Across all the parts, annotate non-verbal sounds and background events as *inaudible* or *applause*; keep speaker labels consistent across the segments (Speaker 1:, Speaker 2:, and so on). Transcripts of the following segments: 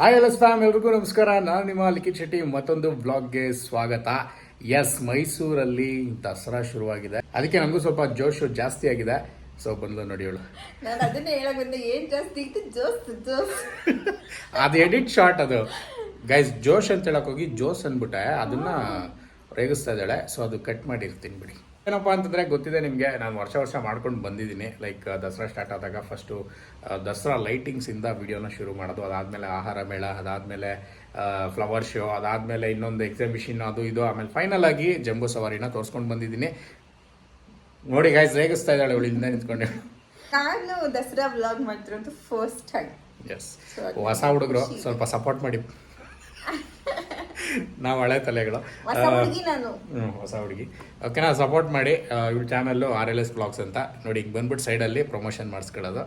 Speaker 1: Hi ಎಲ್ಲ fam ಎಲ್ರಿಗೂ ನಮಸ್ಕಾರ. ನಾನು ನಿಮ್ಮ ಲಿಖಿತ್ ಶೆಟ್ಟಿ. ಮತ್ತೊಂದು ಬ್ಲಾಗ್ಗೆ ಸ್ವಾಗತ. ಎಸ್ ಮೈಸೂರಲ್ಲಿ ದಸರಾ ಶುರುವಾಗಿದೆ. ಅದಕ್ಕೆ ನಮಗೂ ಸ್ವಲ್ಪ ಜೋಶು ಜಾಸ್ತಿ ಆಗಿದೆ. ಸೊ ಬಂದು ನೋಡಿಯೋಳು
Speaker 2: ನಾನು ಅದನ್ನೇ ಹೇಳಕ್ ಬಂದೆ. ಏನ್ ಜಾಸ್ತಿ ಇತ್ತು ಜೋಸ್ ಜೋಸ್. *laughs*
Speaker 1: ಅದು ಎಡಿಟ್ ಶಾರ್ಟ್ ಅದು. ಗೈಸ್ ಜೋಶ್ ಅಂತ ಹೇಳಕ್ ಹೋಗಿ ಜೋಸ್ ಅಂದ್ಬಿಟ್ಟೆ. ಅದನ್ನ ರೇಗಿಸ್ತಾ ಇದ್ದಾಳೆ. ಸೊ ಅದು ಕಟ್ ಮಾಡಿರ್ತೀನಿ ಬಿಡಿ. ಏನಪ್ಪ ಅಂತಂದರೆ ಗೊತ್ತಿದೆ ನಿಮಗೆ ನಾನು ವರ್ಷ ವರ್ಷ ಮಾಡ್ಕೊಂಡು ಬಂದಿದ್ದೀನಿ. ಲೈಕ್ ದಸರಾ ಸ್ಟಾರ್ಟ್ ಆದಾಗ ಫಸ್ಟು ದಸರಾ ಲೈಟಿಂಗ್ಸಿಂದ ವೀಡಿಯೋನ ಶುರು ಮಾಡೋದು ಅದಾದಮೇಲೆ ಆಹಾರ ಮೇಳ ಅದಾದಮೇಲೆ ಫ್ಲವರ್ ಶೋ ಅದಾದಮೇಲೆ ಇನ್ನೊಂದು ಎಕ್ಸಿಬಿಷನ್ ಅದು ಇದು ಆಮೇಲೆ ಫೈನಲ್ ಆಗಿ ಜಂಬೂ ಸವಾರಿನ ತೋರಿಸ್ಕೊಂಡು ಬಂದಿದ್ದೀನಿ. ನೋಡಿ ಗಾಯ್ಸ್ ರೇಗಿಸ್ತಾ ಇದ್ದಾಳೆ ಅವಳಿಂದ ನಿಂತ್ಕೊಂಡೆ.
Speaker 2: ನಾನು ದಸರಾ ವ್ಲಾಗ್ ಮಾಡ್ತಿರೋದು ಫಸ್ಟ್ ಟೈಮ್
Speaker 1: ಎಸ್ ಹೊಸ ಹುಡುಗರು ಸ್ವಲ್ಪ ಸಪೋರ್ಟ್ ಮಾಡಿ. *laughs* ನಾವು ಹಳೆ ತಲೆಗಳು.
Speaker 2: ಹೊಸ ಹುಡುಗಿ
Speaker 1: ಓಕೆನಾ ಸಪೋರ್ಟ್ ಮಾಡಿ ಇವ್ರ channel R L S blogs ಅಂತ. ನೋಡಿ ಈಗ ಬಂದ್ಬಿಟ್ಟು ಸೈಡಲ್ಲಿ ಪ್ರಮೋಷನ್ ಮಾಡಿಸ್ಕೊಳ್ಳೋದು.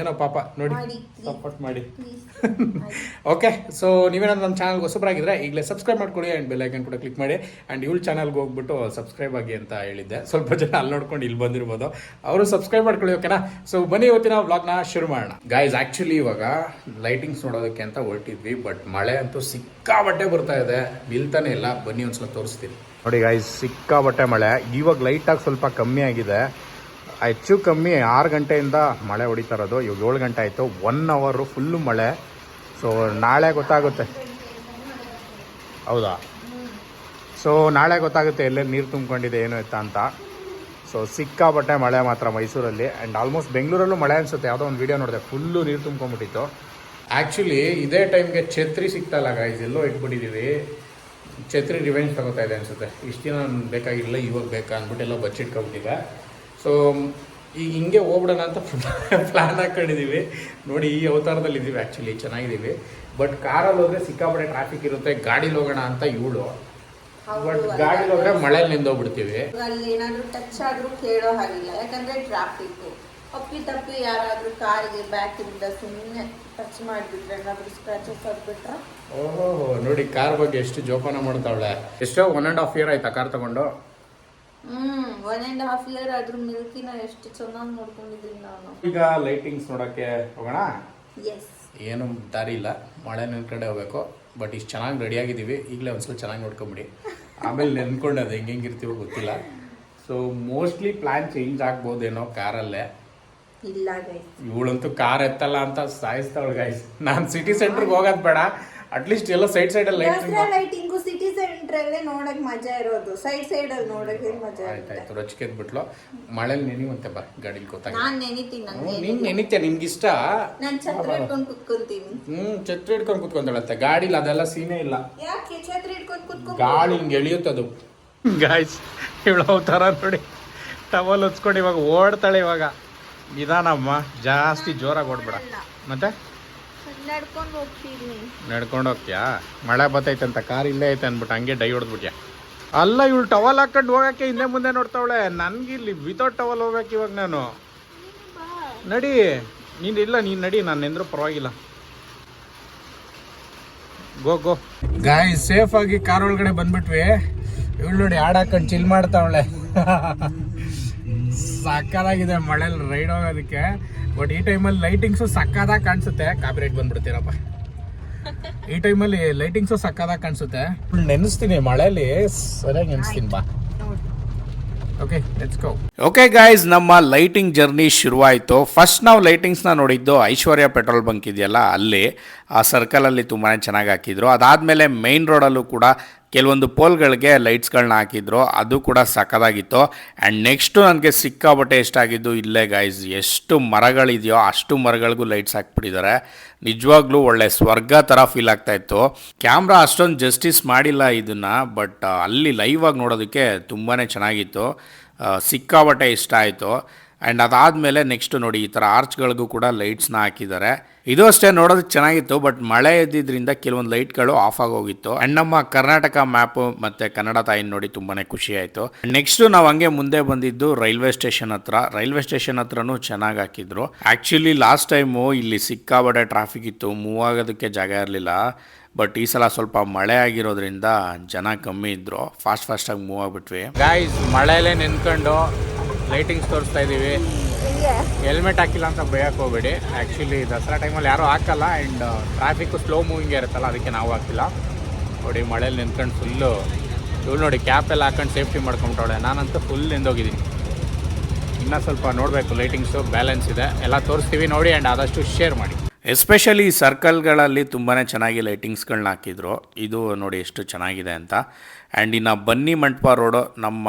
Speaker 1: ಏನೋ ಪಾಪ ನೋಡಿ. ಸಪೋರ್ಟ್ ಮಾಡಿ. ಓಕೆ ಸೊ ನೀವೇನಾದ್ರು ನಮ್ಮ ಚಾನಲ್ಗೆ ಹೊಸಬರಾಗಿದ್ರೆ ಈಗಲೇ ಸಬ್ಸ್ಕ್ರೈಬ್ ಮಾಡ್ಕೊಳ್ಳಿ ಆ್ಯಂಡ್ ಬೆಲ್ ಐಕನ್ ಕೂಡ ಕ್ಲಿಕ್ ಮಾಡಿ. ಆ್ಯಂಡ್ ಇವಳು ಚಾನಲ್ಗೆ ಹೋಗ್ಬಿಟ್ಟು ಸಬ್ಸ್ಕ್ರೈಬ್ ಆಗಿ ಅಂತ ಹೇಳಿದ್ದೆ. ಸ್ವಲ್ಪ ಜನ ಅಲ್ಲಿ ನೋಡ್ಕೊಂಡು ಇಲ್ಲಿ ಬಂದಿರ್ಬೋದು. ಅವರು ಸಬ್ಸ್ಕ್ರೈಬ್ ಮಾಡ್ಕೊಳ್ಳಿ ಓಕೆನಾ ಸೊ ಬನ್ನಿ ಇವತ್ತಿನ ವ್ಲಾಗ್ನ ಶುರು ಮಾಡೋಣ. ಗಾಯ್ಸ್ ಆ್ಯಕ್ಚುಲಿ ಇವಾಗ ಲೈಟಿಂಗ್ಸ್ ನೋಡೋದಕ್ಕೆ ಅಂತ ಹೊರಟಿದ್ವಿ ಬಟ್ ಮಳೆ ಅಂತೂ ಸಿಕ್ಕಾಬಟ್ಟೆ ಬರ್ತಾ ಇದೆ. ನಿಲ್ತಾನೆ ಇಲ್ಲ. ಬನ್ನಿ ಒಂದ್ಸಲ ತೋರಿಸ್ತೀನಿ. ನೋಡಿ ಗಾಯ್ಸ್ ಸಿಕ್ಕಾಬಟ್ಟೆ ಮಳೆ. ಇವಾಗ ಲೈಟಾಗಿ ಸ್ವಲ್ಪ ಕಮ್ಮಿ ಆಗಿದೆ. ಹೆಚ್ಚು ಕಮ್ಮಿ ಆರು ಗಂಟೆಯಿಂದ ಮಳೆ ಹೊಡಿತಾ ಇರೋದು ಇವಾಗ ಏಳು ಗಂಟೆ ಆಯಿತು. ಒನ್ ಅವರು ಫುಲ್ಲು ಮಳೆ. ಸೊ ನಾಳೆ ಗೊತ್ತಾಗುತ್ತೆ. ಹೌದಾ? ಸೊ ನಾಳೆ ಗೊತ್ತಾಗುತ್ತೆ ಎಲ್ಲೆಲ್ಲಿ ನೀರು ತುಂಬಿಕೊಂಡಿದೆ, ಏನು ಇತ್ತ ಅಂತ. ಸೊ ಸಿಕ್ಕಾಪಟ್ಟೆ ಮಳೆ ಮಾತ್ರ ಮೈಸೂರಲ್ಲಿ. ಆ್ಯಂಡ್ ಆಲ್ಮೋಸ್ಟ್ ಬೆಂಗಳೂರಲ್ಲೂ ಮಳೆ ಅನಿಸುತ್ತೆ. ಯಾವುದೋ ಒಂದು ವೀಡಿಯೋ ನೋಡಿದೆ. ಫುಲ್ಲು ನೀರು ತುಂಬ್ಕೊಂಬಿಟ್ಟಿತ್ತು ಆ್ಯಕ್ಚುಲಿ ಇದೇ ಟೈಮ್ಗೆ ಛತ್ರಿ ಸಿಗ್ತಲ್ಲ ಗಾಯ್ಸ್ ಎಲ್ಲೋ ಇಟ್ಬಿಟ್ಟಿದ್ದೀವಿ ಛತ್ರಿ ರಿವೆಂಜ್ ತಗೋತಾ ಇದೆ ಅನಿಸುತ್ತೆ. ಇಷ್ಟು ದಿನ ಬೇಕಾಗಿಲ್ಲ, ಇವಾಗ ಬೇಕಾ ಅಂದ್ಬಿಟ್ಟು ಎಲ್ಲ ಬಚ್ಚಿಟ್ಕೊಂಬಿಟ್ಟಿದೆ ಸೊ ಈಗ ಹಿಂಗೆ ಹೋಗ್ಬಿಡೋಣ ಅಂತ ಪ್ಲ್ಯಾನ್ ಹಾಕೊಂಡಿದ್ದೀವಿ ನೋಡಿ ಈ ಅವತಾರದಲ್ಲಿ ಇದ್ದೀವಿ ಆ್ಯಕ್ಚುಲಿ ಚೆನ್ನಾಗಿದ್ದೀವಿ ಬಟ್ ಕಾರಲ್ಲಿ ಹೋದರೆ ಸಿಕ್ಕಾಪಟ್ಟೆ ಟ್ರಾಫಿಕ್ ಇರುತ್ತೆ. ಗಾಡೀಲಿ ಹೋಗೋಣ ಅಂತ ಇವಳು. ಬಟ್ ಗಾಡೀಲಿ ಹೋದ್ರೆ ಮಳೆಯಲ್ಲಿ ನಿಂದೋಗ್ಬಿಡ್ತೀವಿ.
Speaker 2: ಅಲ್ಲಿ ಏನಾದರೂ ಟಚ್ ಆದರೂ ಕೇಳೋ ಹಾಗಿಲ್ಲ. ಯಾಕಂದರೆ ಟ್ರಾಫಿಕ್ಕು ಅಪ್ಪಿ ತಪ್ಪಿ ಯಾರಾದರೂ ಕಾರಿಗೆ ಬ್ಯಾಕಿಂದ ಸುಮ್ಮನೆ ಟಚ್ ಮಾಡಿಬಿಟ್ರೆ ಏನಾದರೂ ಸ್ಕ್ರಾಚಸ್ ಆಗ್ಬಿಟ್ರೆ?
Speaker 1: ಓಹೋ ನೋಡಿ ಕಾರ್ ಬಗ್ಗೆ ಎಷ್ಟು ಜೋಪಾನ ಮಾಡ್ತಾವಳೆ. ಎಷ್ಟೋ ಒನ್ ಆ್ಯಂಡ್ ಹಾಫ್ ಇಯರ್ ಆಯ್ತಾ ಕಾರ್ ತಗೊಂಡು.
Speaker 2: ಹ್ಮ್ ಒನ್ ಅಂಡ್ ಹಾಫ್ ಇಯರ್ ಮಿಲ್ಕಿನ ಎಷ್ಟು ಚೆನ್ನಾಗಿ ನೋಡ್ಕೊಂಡಿದ್ದೀನಿ ನಾನು.
Speaker 1: ಈಗ ಲೈಟಿಂಗ್ಸ್ ನೋಡೋಕ್ಕೆ ಹೋಗೋಣ?
Speaker 2: ಎಸ್
Speaker 1: ಏನು ದಾರಿ ಇಲ್ಲ. ಮಳೆ ಕಡೆ ಹೋಗ್ಬೇಕು. ಬಟ್ ಇಷ್ಟು ಚೆನ್ನಾಗಿ ರೆಡಿಯಾಗಿದ್ದೀವಿ ಈಗಲೇ ಒಂದ್ಸಲ ಚೆನ್ನಾಗಿ ನೋಡ್ಕೊಂಬಿಡಿ. ಆಮೇಲೆ ನೆನ್ಕೊಂಡು ಅದು ಹೆಂಗೆ ಹೆಂಗಿರ್ತೀವೋ ಗೊತ್ತಿಲ್ಲ. ಸೊ ಮೋಸ್ಟ್ಲಿ ಪ್ಲ್ಯಾನ್ ಚೇಂಜ್ ಆಗ್ಬೋದೇನೋ ಕಾರಲ್ಲೇ.
Speaker 2: ಇಲ್ಲ ಗೈಸ್
Speaker 1: ಇವಳಂತೂ ಕಾರ್ ಎತ್ತಲ್ಲ ಅಂತ ಸಾಯಿಸ್ತಾವಳು ಗೈಸ್ ನಾನು ಸಿಟಿ ಸೆಂಟ್ರಿಗೆ ಹೋಗೋದು ಬೇಡ. ಅಟ್ಲೀಸ್ಟ್ ಎಲ್ಲ ಸೈಡ್ ಸೈಡಲ್ಲಿ ಲೈಟಿಂಗು
Speaker 2: ಸೆಂಟ್ರಲ್ಲೇ ನೋಡಕ್ ಮಜಾ ಇರೋದು. ಸೈಡ್ ಸೈಡ್ ಅಲ್ಲಿ ನೋಡಕ್ಕೆ ಮಜಾ ಇರುತ್ತೆ?
Speaker 1: ಆಯ್ತು ರೊಚ್ಕೆದ್ ಬಿಟ್ಲು ಮಳೇಲಿ ನೆನಿವಂತೆ ಬಾ ಗಾಡಿ ಗೊತ್ತಾಗ
Speaker 2: ನಾನ್ ನೆನಿತೀನಿ ನಂಗೆ
Speaker 1: ನೀನ್ ನೆನಿತ್ಯ ನಿಮ್ಗಿಷ್ಟ?
Speaker 2: ನಾನ್ ಛತ್ರ ಹಿಡ್ಕೊಂಡು ಕುತ್ಕೊಂತೀನಿ.
Speaker 1: ಹ್ಮ್ ಛತ್ರ ಹಿಡ್ಕೊಂಡು ಕುತ್ಕೊಂತಾಳತ್ತೆ ಗಾಡಿಲಿ ಅದೆಲ್ಲ ಸೀನೇ ಇಲ್ಲ.
Speaker 2: ಯಾಕೆ ಛತ್ರ ಹಿಡ್ಕೊಂಡು ಕುತ್ಕೊಂಡ್
Speaker 1: ಗಾಳಿ ಹಿಂಗೆ ಎಳಿಯುತ್ತದು ಗಾಯ್ಸ್ ಇವಳು ಥರ ನೋಡಿ. ಟವಲ್ ಹೊಚ್ಕೊಂಡು ಇವಾಗ ಓಡ್ತಾಳೆ ಇವಾಗ. ನಿಧಾನಮ್ಮ ಜಾಸ್ತಿ ಜೋರಾಗಿ ಓಡ್ಬೇಡ. ಮತ್ತೆ?
Speaker 2: ನಡ್ಕೊಂಡು ಹೋಗ್ತೀನಿ
Speaker 1: ನಡ್ಕೊಂಡು ಹೋಗ್ತೀಯಾ? ಮಳೆ ಬತ್ತೈತೆ ಅಂತ ಕಾರ್ ಇಲ್ಲೇ ಐತೆ ಅಂದ್ಬಿಟ್ಟು ಹಂಗೆ ಡೈ ಹೊಡೆದ್ಬಿಟ್ಯಾ? ಅಲ್ಲ ಇವಳು ಟವಲ್ ಹಾಕೊಂಡು ಹೋಗಕ್ಕೆ ಹಿಂದೆ ಮುಂದೆ ನೋಡ್ತಾವಳೆ. ನನ್ಗೆ ಇಲ್ಲಿ ವಿತೌಟ್ ಟವಲ್ ಹೋಗ್ಬೇಕು ಇವಾಗ ನಾನು. ನಡಿ. ನೀನು ಇಲ್ಲ ನೀನು ನಡಿ ನಾನು ಎಂದ್ರೂ ಪರವಾಗಿಲ್ಲ. ಗೋ ಗೋ. ಗಾಯ್ ಸೇಫ್ ಆಗಿ ಕಾರ್ ಒಳಗಡೆ ಬಂದ್ಬಿಟ್ವಿ. ಇವಳು ನೋಡಿ ಹಾಡ್ ಹಾಕೊಂಡು ಚಿಲ್ ಮಾಡ್ತಾವಳೆ. ಸಕ್ಕದಾಗಿದೆ ಮಳೇಲಿ ರೈಡ್ ಹೋಗೋದಕ್ಕೆ. ಬಟ್ ಈ ಟೈಮಲ್ಲಿ ಲೈಟಿಂಗ್ಸು ಸಕ್ಕದಾಗಿ ಕಾಣಿಸುತ್ತೆ. ಕಾಪಿರೈಟ್ ಬಂದ್ಬಿಡ್ತೀರಪ್ಪ. ಈ ಟೈಮಲ್ಲಿ ಲೈಟಿಂಗ್ಸು ಸಕ್ಕದಾಗಿ ಕಾಣಿಸುತ್ತೆ. ನೆನೆಸ್ತೀನಿ ಮಳೆಯಲ್ಲಿ ಸರಿಯಾಗಿ ನೆನೆಸ್ತೀನಿ ಬಾ. Okay let's go
Speaker 3: okay guys ನಮ್ಮ ಲೈಟಿಂಗ್ ಜರ್ನಿ ಶುರುವಾಯಿತು. ಫಸ್ಟ್ ನಾವು ಲೈಟಿಂಗ್ಸ್ನ ನೋಡಿದ್ದು ಐಶ್ವರ್ಯ ಪೆಟ್ರೋಲ್ ಬಂಕ್ ಇದೆಯಲ್ಲ, ಅಲ್ಲಿ. ಆ ಸರ್ಕಲಲ್ಲಿ ತುಂಬಾ ಚೆನ್ನಾಗಿ ಹಾಕಿದ್ರು. ಅದಾದಮೇಲೆ ಮೇಯ್ನ್ ರೋಡಲ್ಲೂ ಕೂಡ ಕೆಲವೊಂದು ಪೋಲ್ಗಳಿಗೆ ಲೈಟ್ಸ್ಗಳನ್ನ ಹಾಕಿದ್ರು. ಅದು ಕೂಡ ಸಕ್ಕದಾಗಿತ್ತು ಆ್ಯಂಡ್ ನೆಕ್ಸ್ಟು ನನಗೆ ಸಿಕ್ಕಾಬಟ್ಟೆ ಎಷ್ಟಾಗಿದ್ದು ಇಲ್ಲೇ ಗಾಯ್ಸ್ ಎಷ್ಟು ಮರಗಳಿದೆಯೋ ಅಷ್ಟು ಮರಗಳಿಗೂ ಲೈಟ್ಸ್ ಹಾಕ್ಬಿಟ್ಟಿದ್ದಾರೆ. ನಿಜವಾಗ್ಲೂ ಒಳ್ಳೆ ಸ್ವರ್ಗ ಥರ ಫೀಲ್ ಆಗ್ತಾ ಇತ್ತು. ಕ್ಯಾಮ್ರಾ ಅಷ್ಟೊಂದು ಜಸ್ಟಿಸ್ ಮಾಡಿಲ್ಲ ಇದನ್ನು ಬಟ್ ಅಲ್ಲಿ ಲೈವ್ ಆಗಿ ನೋಡೋದಕ್ಕೆ ತುಂಬಾ ಚೆನ್ನಾಗಿತ್ತು. ಸಿಕ್ಕಾಬಟ್ಟೆ ಇಷ್ಟ ಆಯಿತು. ಆ್ಯಂಡ್ ಅದಾದಮೇಲೆ ನೆಕ್ಸ್ಟ್ ನೋಡಿ, ಈ ಥರ ಆರ್ಚ್ಗಳಿಗೂ ಕೂಡ ಲೈಟ್ಸ್ನ ಹಾಕಿದ್ದಾರೆ. ಇದು ಅಷ್ಟೇ ನೋಡೋದಕ್ಕೆ ಚೆನ್ನಾಗಿತ್ತು ಬಟ್ ಮಳೆ ಇದ್ದಿದ್ದರಿಂದ ಕೆಲವೊಂದು ಲೈಟ್ಗಳು ಆಫ್ ಆಗೋಗಿತ್ತು ಆ್ಯಂಡ್ ನಮ್ಮ ಕರ್ನಾಟಕ ಮ್ಯಾಪು ಮತ್ತು ಕನ್ನಡ ತಾಯಿನ ನೋಡಿ ತುಂಬಾ ಖುಷಿ ಆಯಿತು. ನೆಕ್ಸ್ಟು ನಾವು ಹಂಗೆ ಮುಂದೆ ಬಂದಿದ್ದು ರೈಲ್ವೆ ಸ್ಟೇಷನ್ ಹತ್ರ. ರೈಲ್ವೆ ಸ್ಟೇಷನ್ ಹತ್ರನೂ ಚೆನ್ನಾಗಿ ಹಾಕಿದ್ರು. ಆ್ಯಕ್ಚುಲಿ ಲಾಸ್ಟ್ ಟೈಮು ಇಲ್ಲಿ ಸಿಕ್ಕಾಬಡೆ ಟ್ರಾಫಿಕ್ ಇತ್ತು ಮೂವ್ ಆಗೋದಕ್ಕೆ ಜಾಗ ಇರಲಿಲ್ಲ. ಬಟ್ ಈ ಸಲ ಸ್ವಲ್ಪ ಮಳೆ ಆಗಿರೋದ್ರಿಂದ ಜನ ಕಮ್ಮಿ ಇದ್ರು. ಫಾಸ್ಟ್ ಫಾಸ್ಟಾಗಿ ಮೂವ್ ಆಗಿಬಿಟ್ವಿ.
Speaker 1: ಗಾಯ್ಸ್ ಮಳೆಯಲ್ಲೇ ನೆನ್ಕೊಂಡು ಲೈಟಿಂಗ್ಸ್ ತೋರಿಸ್ತಾ ಇದ್ದೀವಿ.
Speaker 4: ಹೆಲ್ಮೆಟ್ ಹಾಕಿಲ್ಲ ಅಂತ ಬೈಯಕ್ಕೆ ಹೋಗ್ಬೇಡಿ. ಆ್ಯಕ್ಚುಲಿ ದಸರಾ ಟೈಮಲ್ಲಿ ಯಾರೂ ಹಾಕಲ್ಲ ಆ್ಯಂಡ್ ಟ್ರಾಫಿಕ್ ಸ್ಲೋ ಮೂವಿಂಗ್ ಇರುತ್ತಲ್ಲ ಅದಕ್ಕೆ ನಾವು ಹಾಕಿಲ್ಲ. ನೋಡಿ ಮಳೇಲಿ ನಿಂತ್ಕೊಂಡು ಫುಲ್ಲು ಇವಳು ನೋಡಿ ಕ್ಯಾಪ್ ಎಲ್ಲ ಹಾಕೊಂಡು ಸೇಫ್ಟಿ ಮಾಡ್ಕೊಂಬಿಟ್ಟವಳೆ ನಾನಂತೂ ಫುಲ್ ನಿಂದೋಗಿದ್ದೀನಿ. ಇನ್ನೂ ಸ್ವಲ್ಪ ನೋಡಬೇಕು ಲೈಟಿಂಗ್ಸು ಬ್ಯಾಲೆನ್ಸ್ ಇದೆ. ಎಲ್ಲ ತೋರಿಸ್ತೀವಿ ನೋಡಿ ಆ್ಯಂಡ್ ಆದಷ್ಟು ಶೇರ್ ಮಾಡಿ.
Speaker 1: ಎಸ್ಪೆಷಲಿ ಸರ್ಕಲ್ಗಳಲ್ಲಿ ತುಂಬಾ ಚೆನ್ನಾಗಿ ಲೈಟಿಂಗ್ಸ್ಗಳನ್ನ ಹಾಕಿದ್ರು. ಇದು ನೋಡಿ ಎಷ್ಟು ಚೆನ್ನಾಗಿದೆ ಅಂತ. ಆ್ಯಂಡ್ ಇನ್ನು ಬನ್ನಿ ಮಂಟಪ ರೋಡು ನಮ್ಮ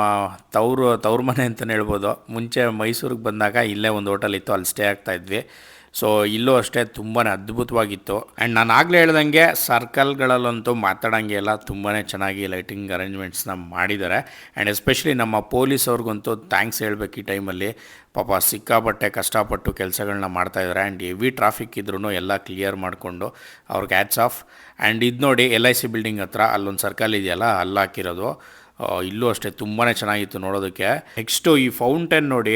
Speaker 1: ತವರು, ತವ್ರ ಮನೆ ಅಂತಲೇ ಹೇಳ್ಬೋದು. ಮುಂಚೆ ಮೈಸೂರಿಗೆ ಬಂದಾಗ ಇಲ್ಲೇ ಒಂದು ಹೋಟೆಲ್ ಇತ್ತು, ಅಲ್ಲಿ ಸ್ಟೇ ಆಗ್ತಾ ಇದ್ವಿ. ಸೊ ಇಲ್ಲೂ ಅಷ್ಟೇ ತುಂಬಾ ಅದ್ಭುತವಾಗಿತ್ತು. ಆ್ಯಂಡ್ ನಾನು ಆಗಲೇ ಹೇಳ್ದಂಗೆ ಸರ್ಕಲ್ಗಳಲ್ಲಂತೂ ಮಾತಾಡೋಂಗೆ ಎಲ್ಲ ತುಂಬಾ ಚೆನ್ನಾಗಿ ಲೈಟಿಂಗ್ ಅರೇಂಜ್ಮೆಂಟ್ಸ್ನ ಮಾಡಿದ್ದಾರೆ. ಆ್ಯಂಡ್ ಎಸ್ಪೆಷಲಿ ನಮ್ಮ ಪೊಲೀಸ್ ಅವ್ರಿಗಂತೂ ಥ್ಯಾಂಕ್ಸ್ ಹೇಳಬೇಕು ಈ ಟೈಮಲ್ಲಿ ಪಾಪ ಸಿಕ್ಕಾಪಟ್ಟೆ ಕಷ್ಟಪಟ್ಟು ಕೆಲಸಗಳನ್ನ ಮಾಡ್ತಾಯಿದ್ದಾರೆ ಆ್ಯಂಡ್ ಹೆವಿ ಟ್ರಾಫಿಕ್ ಇದ್ರೂ ಎಲ್ಲ ಕ್ಲಿಯರ್ ಮಾಡಿಕೊಂಡು ಅವ್ರಿಗೆ ಆ್ಯಡ್ಸ್ ಆಫ್ ಆ್ಯಂಡ್ ಇದು ನೋಡಿ ಎಲ್ ಐ ಸಿ ಬಿಲ್ಡಿಂಗ್ ಹತ್ರ ಅಲ್ಲೊಂದು ಸರ್ಕಲ್ ಇದೆಯಲ್ಲ, ಅಲ್ಲಿ ಹಾಕಿರೋದು. ಇಲ್ಲೂ ಅಷ್ಟೇ ತುಂಬಾ ಚೆನ್ನಾಗಿತ್ತು ನೋಡೋದಕ್ಕೆ. ನೆಕ್ಸ್ಟು ಈ ಫೌಂಟೇನ್ ನೋಡಿ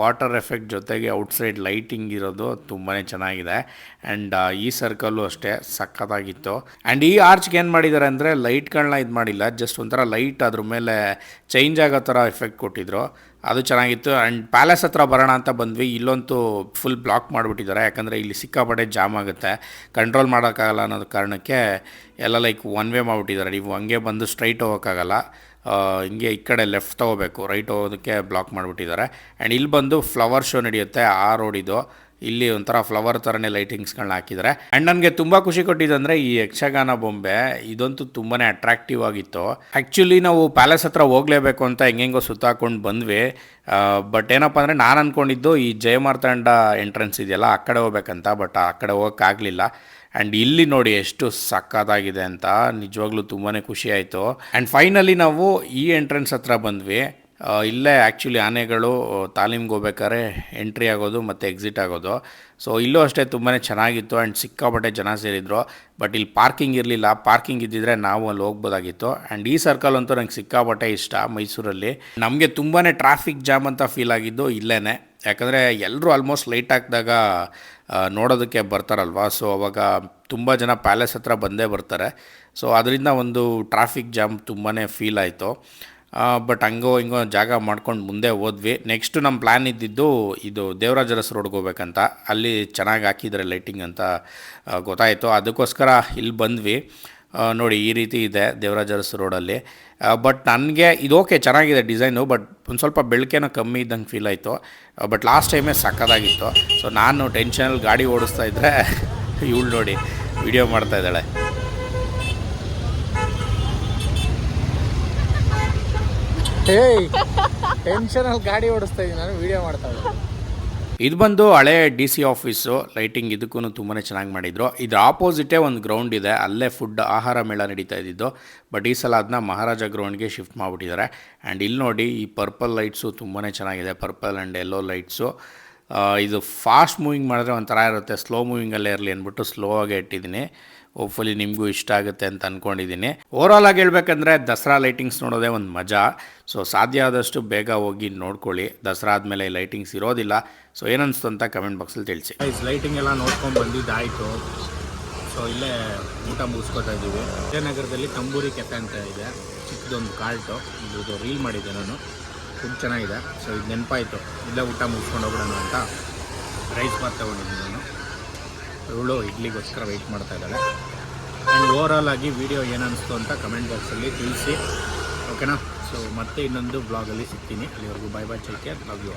Speaker 1: ವಾಟರ್ ಎಫೆಕ್ಟ್ ಜೊತೆಗೆ ಔಟ್ಸೈಡ್ ಲೈಟಿಂಗ್ ಇರೋದು ತುಂಬಾ ಚೆನ್ನಾಗಿದೆ. ಆ್ಯಂಡ್ ಈ ಸರ್ಕಲ್ಲು ಅಷ್ಟೇ ಸಖತ್ತಾಗಿತ್ತು. ಆ್ಯಂಡ್ ಈ ಆರ್ಚ್ಗೆ ಏನು ಮಾಡಿದ್ದಾರೆ ಅಂದರೆ ಲೈಟ್ಗಳನ್ನ ಇದು ಮಾಡಿಲ್ಲ. ಜಸ್ಟ್ ಒಂಥರ ಲೈಟ್ ಅದ್ರ ಮೇಲೆ ಚೇಂಜ್ ಆಗೋ ಥರ ಎಫೆಕ್ಟ್ ಕೊಟ್ಟಿದ್ರು. ಅದು ಚೆನ್ನಾಗಿತ್ತು. ಆ್ಯಂಡ್ ಪ್ಯಾಲೇಸ್ ಹತ್ರ ಬರೋಣ ಅಂತ ಬಂದ್ವಿ. ಇಲ್ಲಂತೂ ಫುಲ್ ಬ್ಲಾಕ್ ಮಾಡಿಬಿಟ್ಟಿದ್ದಾರೆ. ಯಾಕಂದರೆ ಇಲ್ಲಿ ಸಿಕ್ಕಾಪಟ್ಟೆ ಜಾಮ್ ಆಗುತ್ತೆ. ಕಂಟ್ರೋಲ್ ಮಾಡೋಕ್ಕಾಗಲ್ಲ ಅನ್ನೋದು ಕಾರಣಕ್ಕೆ ಎಲ್ಲ ಲೈಕ್ ಒನ್ ವೇ ಮಾಡಿಬಿಟ್ಟಿದ್ದಾರೆ. ನೀವು ಹಂಗೆ ಬಂದು ಸ್ಟ್ರೈಟ್ ಹೋಗೋಕ್ಕಾಗಲ್ಲ. ಹಿಂಗೆ ಈ ಕಡೆ ಲೆಫ್ಟ್ ತೊಗೋಬೇಕು ರೈಟ್ ಹೋಗೋದಕ್ಕೆ ಬ್ಲಾಕ್ ಮಾಡಿಬಿಟ್ಟಿದ್ದಾರೆ. ಆ್ಯಂಡ್ ಇಲ್ಲಿ ಬಂದು ಫ್ಲವರ್ ಶೋ ನಡೆಯುತ್ತೆ, ಆ ರೋಡ್ ಇದು. ಇಲ್ಲಿ ಒಂಥರ ಫ್ಲವರ್ ಥರನೇ ಲೈಟಿಂಗ್ಸ್ಗಳನ್ನ ಹಾಕಿದ್ದಾರೆ ಆ್ಯಂಡ್ ನನಗೆ ತುಂಬ ಖುಷಿ ಕೊಟ್ಟಿದ್ದಂದರೆ ಈ ಯಕ್ಷಗಾನ ಬೊಂಬೆ ಇದಂತೂ ತುಂಬಾ ಅಟ್ರಾಕ್ಟಿವ್ ಆಗಿತ್ತು. ಆ್ಯಕ್ಚುಲಿ ನಾವು ಪ್ಯಾಲೇಸ್ ಹತ್ರ ಹೋಗಲೇಬೇಕು ಅಂತ ಹೆಂಗೆಂಗೋ ಸುತ್ತಾಕೊಂಡು ಬಂದ್ವಿ. ಬಟ್ ಏನಪ್ಪ ಅಂದರೆ ನಾನು ಅಂದ್ಕೊಂಡಿದ್ದು ಈ ಜಯಮಾರ್ತಾಂಡ ಎಂಟ್ರೆನ್ಸ್ ಇದೆಯಲ್ಲ, ಆ ಕಡೆ ಹೋಗ್ಬೇಕಂತ ಬಟ್ ಆ ಕಡೆ ಹೋಗೋಕ್ಕಾಗಲಿಲ್ಲ ಆ್ಯಂಡ್ ಇಲ್ಲಿ ನೋಡಿ ಎಷ್ಟು ಸಕ್ಕತ್ತಾಗಿದೆ ಅಂತ ನಿಜವಾಗ್ಲೂ ತುಂಬಾ ಖುಷಿ ಆಯಿತು. ಆ್ಯಂಡ್ ಫೈನಲಿ ನಾವು ಈ ಎಂಟ್ರೆನ್ಸ್ ಹತ್ರ ಬಂದ್ವಿ. ಇಲ್ಲೇ ಆ್ಯಕ್ಚುಲಿ ಆನೆಗಳು ತಾಲೀಮ್ಗೆ ಹೋಗ್ಬೇಕಾದ್ರೆ ಎಂಟ್ರಿ ಆಗೋದು ಮತ್ತು ಎಕ್ಸಿಟ್ ಆಗೋದು. ಸೊ ಇಲ್ಲೂ ಅಷ್ಟೇ ತುಂಬಾ ಚೆನ್ನಾಗಿತ್ತು ಆ್ಯಂಡ್ ಸಿಕ್ಕಾಪಟ್ಟೆ ಜನ ಸೇರಿದ್ರು. ಬಟ್ ಇಲ್ಲಿ ಪಾರ್ಕಿಂಗ್ ಇರಲಿಲ್ಲ. ಪಾರ್ಕಿಂಗ್ ಇದ್ದಿದ್ರೆ ನಾವು ಅಲ್ಲಿ ಹೋಗ್ಬೋದಾಗಿತ್ತು. ಆ್ಯಂಡ್ ಈ ಸರ್ಕಲ್ ಅಂತೂ ನಂಗೆ ಸಿಕ್ಕಾಪಟ್ಟೆ ಇಷ್ಟ ಮೈಸೂರಲ್ಲಿ. ನಮಗೆ ತುಂಬಾ ಟ್ರಾಫಿಕ್ ಜಾಮ್ ಅಂತ ಫೀಲ್ ಆಗಿದ್ದು ಇಲ್ಲೇ ಯಾಕಂದರೆ ಎಲ್ಲರೂ ಆಲ್ಮೋಸ್ಟ್ ಲೈಟ್ ಹಾಕಿದಾಗ ನೋಡೋದಕ್ಕೆ ಬರ್ತಾರಲ್ವ? ಸೊ ಅವಾಗ ತುಂಬ ಜನ ಪ್ಯಾಲೇಸ್ ಹತ್ರ ಬಂದೇ ಬರ್ತಾರೆ. ಸೊ ಅದರಿಂದ ಒಂದು ಟ್ರಾಫಿಕ್ ಜಾಮ್ ತುಂಬಾ ಫೀಲ್ ಆಯಿತು. ಬಟ್ ಹಂಗೋ ಹಿಂಗೋ ಜಾಗ ಮಾಡ್ಕೊಂಡು ಮುಂದೆ ಹೋದ್ವಿ. ನೆಕ್ಸ್ಟು ನಮ್ಮ ಪ್ಲ್ಯಾನ್ ಇದ್ದಿದ್ದು ಇದು ದೇವರಾಜರಸ್ ರೋಡ್ಗೆ ಹೋಗ್ಬೇಕಂತ. ಅಲ್ಲಿ ಚೆನ್ನಾಗಿ ಹಾಕಿದ್ರೆ ಲೈಟಿಂಗ್ ಅಂತ ಗೊತ್ತಾಯಿತು. ಅದಕ್ಕೋಸ್ಕರ ಇಲ್ಲಿ ಬಂದ್ವಿ. ನೋಡಿ ಈ ರೀತಿ ಇದೆ ದೇವರಾಜರಸ್ ರೋಡಲ್ಲಿ ಬಟ್ ನನಗೆ ಇದು ಓಕೆ ಚೆನ್ನಾಗಿದೆ ಡಿಸೈನು ಬಟ್ ಒಂದು ಸ್ವಲ್ಪ ಬೆಳಕೇನೋ ಕಮ್ಮಿ ಇದ್ದಂಗೆ ಫೀಲ್ ಆಯಿತು. ಬಟ್ ಲಾಸ್ಟ್ ಟೈಮೇ ಸಕ್ಕದಾಗಿತ್ತು ಸೊ ನಾನು ಟೆನ್ಷನಲ್ಲಿ ಗಾಡಿ ಓಡಿಸ್ತಾ ಇದ್ದರೆ *laughs* ಇವಳು ನೋಡಿ ವಿಡಿಯೋ ಮಾಡ್ತಾ ಇದ್ದಾಳೆ.
Speaker 4: ಹೇಯ್ ಟೆನ್ಷನಲ್ಲಿ ಗಾಡಿ ಓಡಿಸ್ತಾ ಇದ್ದೀನಿ ನಾನು ವಿಡಿಯೋ ಮಾಡ್ತಾ
Speaker 1: ಇದು ಬಂದು ಹಳೆ ಡಿ ಸಿ ಆಫೀಸು ಲೈಟಿಂಗ್ ಇದಕ್ಕೂ ತುಂಬಾ ಚೆನ್ನಾಗಿ ಮಾಡಿದರು. ಇದು ಆಪೋಸಿಟೇ ಒಂದು ಗ್ರೌಂಡ್ ಇದೆ, ಅಲ್ಲೇ ಫುಡ್ ಆಹಾರ ಮೇಳ ನಡೀತಾ ಇದ್ದಿದ್ದು. ಬಟ್ ಈ ಸಲ ಅದನ್ನ ಮಹಾರಾಜ ಗ್ರೌಂಡ್ಗೆ ಶಿಫ್ಟ್ ಮಾಡಿಬಿಟ್ಟಿದ್ದಾರೆ. ಆ್ಯಂಡ್ ಇಲ್ಲಿ ನೋಡಿ, ಈ ಪರ್ಪಲ್ ಲೈಟ್ಸು ತುಂಬಾ ಚೆನ್ನಾಗಿದೆ ಪರ್ಪಲ್ ಆ್ಯಂಡ್ ಎಲ್ಲೋ ಲೈಟ್ಸು ಇದು ಫಾಸ್ಟ್ ಮೂವಿಂಗ್ ಮಾಡಿದ್ರೆ ಒಂಥರ ಇರುತ್ತೆ ಸ್ಲೋ ಮೂವಿಂಗಲ್ಲೇ ಇರಲಿ ಅಂದ್ಬಿಟ್ಟು ಸ್ಲೋ ಆಗಿ ಇಟ್ಟಿದ್ದೀನಿ. ಹೋಪ್ಫುಲಿ ನಿಮಗೂ ಇಷ್ಟ ಆಗುತ್ತೆ ಅಂತ ಅಂದ್ಕೊಂಡಿದ್ದೀನಿ ಓವರಾಲ್ ಆಗಿ ಹೇಳ್ಬೇಕಂದ್ರೆ ದಸರಾ ಲೈಟಿಂಗ್ಸ್ ನೋಡೋದೇ ಒಂದು ಮಜಾ. ಸೊ ಸಾಧ್ಯ ಆದಷ್ಟು ಬೇಗ ಹೋಗಿ ನೋಡ್ಕೊಳ್ಳಿ. ದಸರಾ ಆದಮೇಲೆ ಲೈಟಿಂಗ್ಸ್ ಇರೋದಿಲ್ಲ. ಸೊ ಏನನ್ನಿಸ್ತು ಅಂತ ಕಮೆಂಟ್ ಬಾಕ್ಸಲ್ಲಿ ತಿಳಿಸಿ.
Speaker 4: ಲೈಟಿಂಗ್ ಎಲ್ಲ ನೋಡ್ಕೊಂಡು ಬಂದಿದ್ದಾಯಿತು. ಸೊ ಇಲ್ಲೇ ಊಟ ಮುಗಿಸ್ಕೊತಾ ಇದ್ದೀವಿ. ವಿಜಯನಗರದಲ್ಲಿ ತಂಬೂರಿ ಕೆಫೆ ಅಂತ ಇದೆ. ಚಿಕ್ಕದೊಂದು ಕಾಲ್ಟು. ಇದು ರೀಲ್ ಮಾಡಿದ್ದೆ ನಾನು. ತುಂಬ ಚೆನ್ನಾಗಿದೆ. ಸೊ ಇದು ನೆನಪಾಯಿತು. ಇಲ್ಲೇ ಊಟ ಮುಗಿಸ್ಕೊಂಡು ಹೋಗೋಣ ಅಂತ ರೈಸ್ ಬಾತ್ ತೊಗೊಂಡಿದ್ದೀನಿ ನಾನು. ಇವಳು ಇಡ್ಲಿಗೋಸ್ಕರ ವೆಯ್ಟ್ ಮಾಡ್ತಾ ಇದ್ದಾಳೆ. ಆ್ಯಂಡ್ ಓವರಾಲ್ ಆಗಿ ವಿಡಿಯೋ ಏನನ್ನಿಸ್ತು ಅಂತ ಕಮೆಂಟ್ ಬಾಕ್ಸಲ್ಲಿ ತಿಳಿಸಿ. ಓಕೆನಾ ಸೊ ಮತ್ತೆ ಇನ್ನೊಂದು ಬ್ಲಾಗಲ್ಲಿ ಸಿಗ್ತೀನಿ. ಅಲ್ಲಿವರೆಗೂ ಬೈ ಬೈ ಚೈಕೆ ಲವ್ ಯು